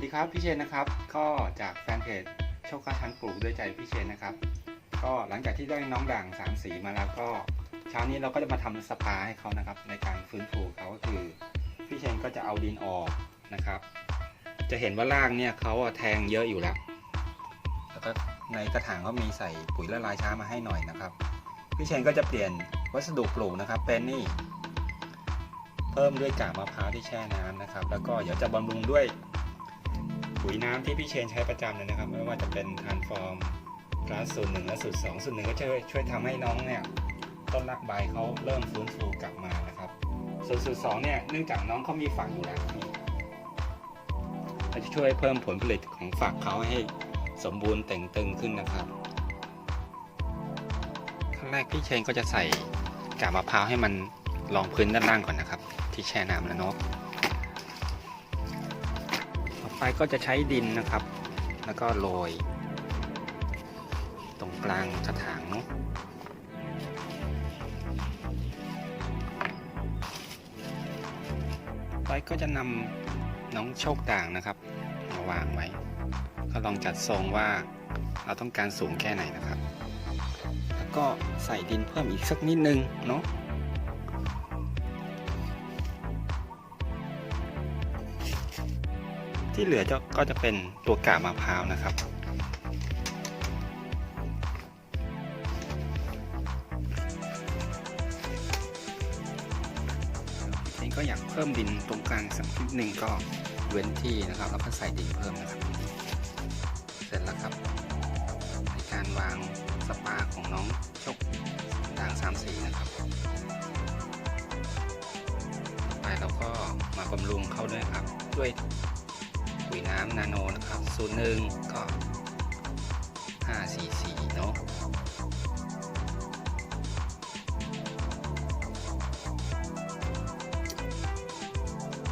สดีครับพี่เชนนะครับ ก็จากแฟนเพจโชคก้าชั้นปลูกด้วยใจพี่เชนนะครับ ก็หลังจากที่ได้น้องด่างสามสีมาแล้วก็เช้านี้เราก็จะมาทำสปาให้เขานะครับ ในการฟื้นฟูเขาก็คือพี่เชนก็จะเอาดินออกนะครับ จะเห็นว่ารากเนี่ยเขาแทงเยอะอยู่แล้ว แล้วก็ในกระถางก็มีใส่ปุ๋ยละลายช้ามาให้หน่อยนะครับพี่เชนก็จะเปลี่ยนวัสดุปลูกนะครับ เป็นนี่ เพิ่มด้วยกากมะพร้าวที่แช่น้ำนะครับ แล้วก็เดี๋ยวจะบำรุงด้วย ปุ๋ยน้ำที่พี่เชนใช้ประจำเลยนะครับ ไม่ว่าจะเป็นทานฟอร์มกลาสสูตรหนึ่งและสูตรสองสูตรหนึ่งก็จะช่วยช่วยทำให้น้องเนี่ยต้นรักใบเขาเริ่มฟื้นฟูกลับมานะครับ ส่วนสูตรสองเนี่ยเนื่องจากน้องเขามีฝักอยู่แล้วจะช่วยเพิ่มผลผลิตของฝักเขาให้สมบูรณ์เต่งตึงขึ้นนะครับขั้นแรกพี่เชนก็จะใส่กากมะพร้าวให้มันรองพื้นด้านล่างก่อนนะครับ ที่แช่น้ำแล้วเนาะ ไปก็จะใช้ดินนะครับ แล้วก็โรย ตรงกลางกระถางเนาะไปก็จะนำน้องโชคด่างนะครับ มาวางไว้ ก็ลองจัดทรงว่าเราต้องการสูงแค่ไหนนะครับ แล้วก็ใส่ดินเพิ่มอีกสักนิดนึงเนาะ ที่เหลือจะก็จะเป็นตัวกาบมะพร้าวนะครับนี่ก็อยากเพิ่มดินตรงกลางสักนิดหนึ่งก็เว้นที่นะครับ แล้วก็ใส่ดินเพิ่มนะครับ เสร็จแล้วครับ ในการวางสปาของน้องชคด่างสามสีนะครับไปเราก็มาบำรุงเขาด้วยครับด้วย ปุ๋ยน้ำนาโนนะครับสูตรหนึ่งก็5 4 4เนาะ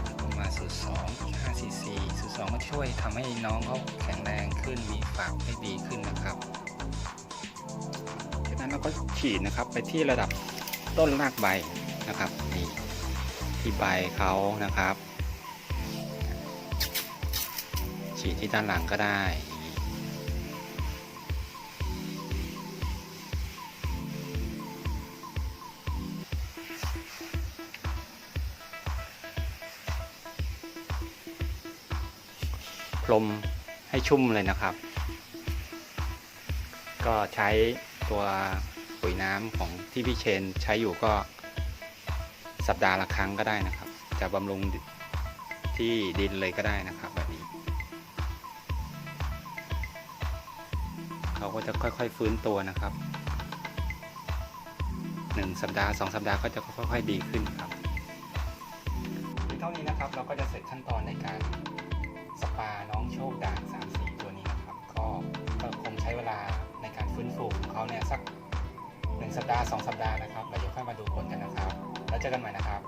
แล้วก็มาสูตร2อีก5 4 4สูตร2ก็ช่วยทำให้น้องเขาแข็งแรงขึ้นมีฝักให้ดีขึ้นนะครับจากนั้นเราก็ฉีดนะครับไปที่ระดับต้นรากใบนะครับนี่ที่ใบเขานะครับ ฉีดที่ด้านหลังก็ได้อย่างนี้พรมให้ชุ่มเลยนะครับ ก็ใช้ตัวปุ๋ยน้ำของที่พี่เชนใช้อยู่ก็สัปดาห์ละครั้งก็ได้นะครับ จะบำรุงที่ดินเลยก็ได้นะครับ เขาก็จะค่อยๆฟื้นตัวนะครับหนึ่งสัปดาห์สองสัปดาห์ก็จะค่อยๆดีขึ้นครับเท่านี้นะครับเราก็จะเสร็จขั้นตอนในการสปาน้องโชคด่างสามสีตัวนี้นะครับ ก็คงใช้เวลาในการฟื้นฟูของเขาเนี่ยสักหนึ่งสัปดาห์สองสัปดาห์นะครับแล้วเดี๋ยวค่อยมาดูผลกันนะครับ แล้วเจอกันใหม่นะครับ